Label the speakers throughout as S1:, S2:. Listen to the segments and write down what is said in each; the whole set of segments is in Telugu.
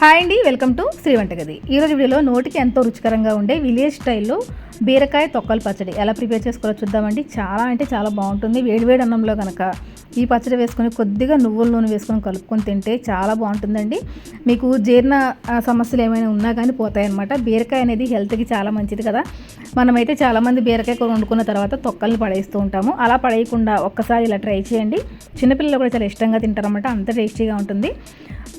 S1: హాయ్ అండి వెల్కమ్ టు శ్రీ వంటగది. ఈరోజు వీడియోలో నోటికి ఎంతో రుచికరంగా ఉండే విలేజ్ స్టైల్లో బీరకాయ తొక్కల పచ్చడి. ఎలా ప్రిపేర్ చేసుకోవాలో చూద్దామండి. చాలా అంటే చాలా బాగుంటుంది. వేడివేడి అన్నంలో కనుక ఈ పచ్చడి వేసుకొని కొద్దిగా నువ్వుల నూనె వేసుకొని కలుపుకొని తింటే చాలా బాగుంటుందండి. మీకు జీర్ణ సమస్యలు ఏమైనా ఉన్నా కానీ పోతాయన్నమాట. బీరకాయ అనేది హెల్త్కి చాలా మంచిది కదా. మనమైతే చాలామంది బీరకాయ కూర వండుకున్న తర్వాత తొక్కల్ని పడేస్తూ ఉంటాము. అలా పడేయకుండా ఒక్కసారి ఇలా ట్రై చేయండి. చిన్నపిల్లలు కూడా చాలా ఇష్టంగా తింటారన్నమాట. అంత టేస్టీగా ఉంటుంది.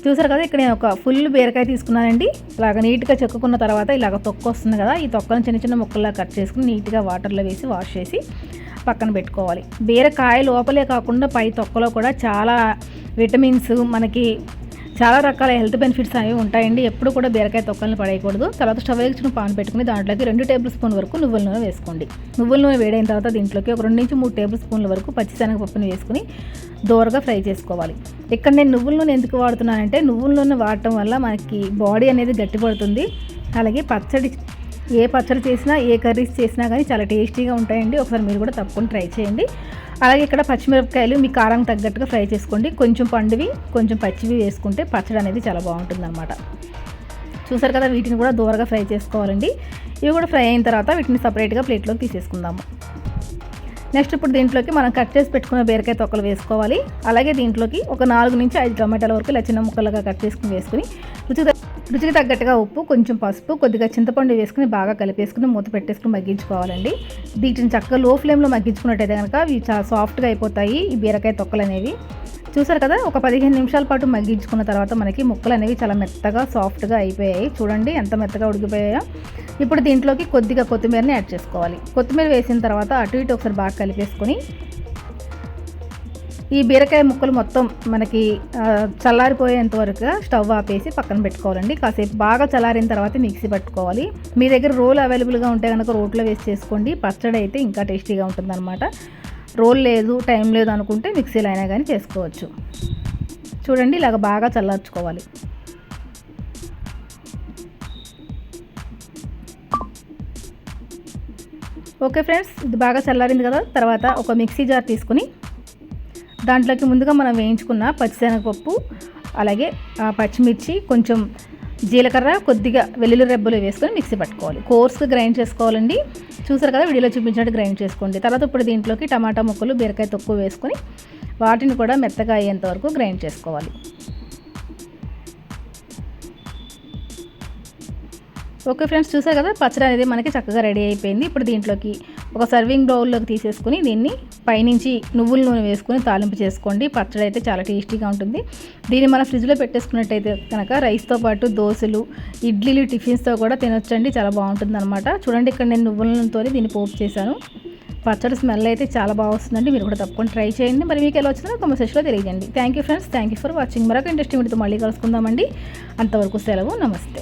S1: చూసారు కదా ఇక్కడ నేను ఒక ఫుల్ బీరకాయ తీసుకున్నానండి. ఇలాగ నీట్గా చెక్కుకున్న తర్వాత ఇలాగ తొక్క వస్తుంది కదా ఈ తొక్కను చిన్న చిన్న ముక్కల్లా కట్ చేసుకుని నీట్గా వాటర్లో వేసి వాష్ చేసి పక్కన పెట్టుకోవాలి. బీరకాయ లోపలే కాకుండా పై తొక్కలో కూడా చాలా విటమిన్స్ మనకి చాలా రకాల హెల్త్ బెనిఫిట్స్ అనేవి ఉంటాయండి. ఎప్పుడు కూడా బీరకాయ తొక్కలను పడేయకూడదు. తర్వాత స్టవ్ వెలిగించిన పాన్ పెట్టుకుని దాంట్లోకి రెండు టేబుల్ స్పూన్ వరకు నువ్వుల నూనె వేసుకోండి. నువ్వుల నూనె వేడైన తర్వాత దీంట్లోకి ఒక రెండు నుంచి మూడు టేబుల్ స్పూన్ల వరకు పచ్చిశనగపప్పుని వేసుకుని దోరగా ఫ్రై చేసుకోవాలి. ఇక్కడ నేను నువ్వుల నూనె ఎందుకు వాడుతున్నానంటే నువ్వుల నూనె వాడటం వల్ల మనకి బాడీ అనేది గట్టిపడుతుంది. అలాగే పచ్చడి ఏ పచ్చడి చేసినా ఏ కర్రీస్ చేసినా కానీ చాలా టేస్టీగా ఉంటాయండి. ఒకసారి మీరు కూడా తప్పకుండా ట్రై చేయండి. అలాగే ఇక్కడ పచ్చిమిరపకాయలు మీ కారం తగ్గట్టుగా ఫ్రై చేసుకోండి. కొంచెం పండువి కొంచెం పచ్చివి వేసుకుంటే పచ్చడి అనేది చాలా బాగుంటుంది అనమాట చూసారు కదా వీటిని కూడా దూరగా ఫ్రై చేసుకోవాలండి. ఇవి కూడా ఫ్రై అయిన తర్వాత వీటిని సపరేట్గా ప్లేట్లోకి తీసేసుకుందాము నెక్స్ట్ ఇప్పుడు దీంట్లోకి మనం కట్ చేసి పెట్టుకున్న బీరకాయ తొక్కలు వేసుకోవాలి. అలాగే దీంట్లోకి ఒక నాలుగు నుంచి ఐదు టమాటాల వరకు ఇలా చిన్న ముక్కలుగా కట్ చేసుకుని వేసుకుని రుచి రుచికి తగ్గట్టుగా ఉప్పు కొంచెం పసుపు కొద్దిగా చింతపండు వేసుకుని బాగా కలిపేసుకుని మూత పెట్టేసుకుని మగ్గించుకోవాలండి. వీటిని చక్కగా లో ఫ్లేమ్లో మగ్గించుకున్నట్టయితే కనుక ఇవి చాలా సాఫ్ట్గా అయిపోతాయి ఈ బీరకాయ తొక్కలు అనేవి. చూసారు కదా ఒక పదిహేను నిమిషాల పాటు మగ్గించుకున్న తర్వాత మనకి ముక్కలు అనేవి చాలా మెత్తగా సాఫ్ట్గా అయిపోయాయి. చూడండి ఎంత మెత్తగా ఉడికిపోయాయో. ఇప్పుడు దీంట్లోకి కొద్దిగా కొత్తిమీరని యాడ్ చేసుకోవాలి. కొత్తిమీర వేసిన తర్వాత అటు ఇటు ఒకసారి బాగా కలిపేసుకొని ఈ బీరకాయ ముక్కలు మొత్తం మనకి చల్లారిపోయేంత వరకు స్టవ్ ఆపేసి పక్కన పెట్టుకోవాలండి. కాసేపు బాగా చల్లారిన తర్వాత మిక్సీ పట్టుకోవాలి. మీ దగ్గర రోల్ అవైలబుల్గా ఉంటే కనుక రోట్లో వేసి చేసుకోండి. పచ్చడి అయితే ఇంకా టేస్టీగా ఉంటుందన్నమాట. రోల్ లేదు టైం లేదు అనుకుంటే మిక్సీలో అయినా కానీ చేసుకోవచ్చు. చూడండి ఇలాగ బాగా చల్లార్చుకోవాలి. ఓకే ఫ్రెండ్స్ ఇది బాగా చల్లారింది కదా? తర్వాత ఒక మిక్సీ జార్ తీసుకుని దాంట్లోకి ముందుగా మనం వేయించుకున్న పచ్చిశనగపప్పు అలాగే పచ్చిమిర్చి కొంచెం జీలకర్ర కొద్దిగా వెల్లుల్లి రెబ్బలు వేసుకొని మిక్సీ పట్టుకోవాలి. కోర్స్గా గ్రైండ్ చేసుకోవాలండి. చూసారు కదా వీడియోలో చూపించినట్టు గ్రైండ్ చేసుకోండి. తర్వాత ఇప్పుడు దీంట్లోకి టమాటా ముక్కలు బీరకాయ తొక్కు వేసుకొని వాటిని కూడా మెత్తగా అయ్యేంత వరకు గ్రైండ్ చేసుకోవాలి. ఓకే ఫ్రెండ్స్ చూసారు కదా పచ్చడి అనేది మనకి చక్కగా రెడీ అయిపోయింది. ఇప్పుడు దీంట్లోకి ఒక సర్వింగ్ బౌల్లోకి తీసేసుకుని దీన్ని పైనుంచి నువ్వుల నూనె వేసుకొని తాలింపు చేసుకోండి. పచ్చడి అయితే చాలా టేస్టీగా ఉంటుంది. దీన్ని మనం ఫ్రిడ్జ్లో పెట్టేసుకున్నట్టయితే కనుక రైస్తో పాటు దోశలు ఇడ్లీలు టిఫిన్స్తో కూడా తినొచ్చండి. చాలా బాగుంటుంది అనమాట చూడండి ఇక్కడ నేను నువ్వుల నూనెతో దీన్ని పోపు చేశాను. పచ్చడి స్మెల్ అయితే చాలా బాగా వస్తుందండి. మీరు కూడా తప్పకుండా ట్రై చేయండి. మరి మీకు ఎలా వచ్చిందో కామెంట్ సెక్షన్లో తెలియజేయండి. Thank you friends thank you for watching మరొక ఇంట్రెస్టింగ్ వీడితో మళ్ళీ కలుసుకుందామండి. అంతవరకు సెలవు. నమస్తే.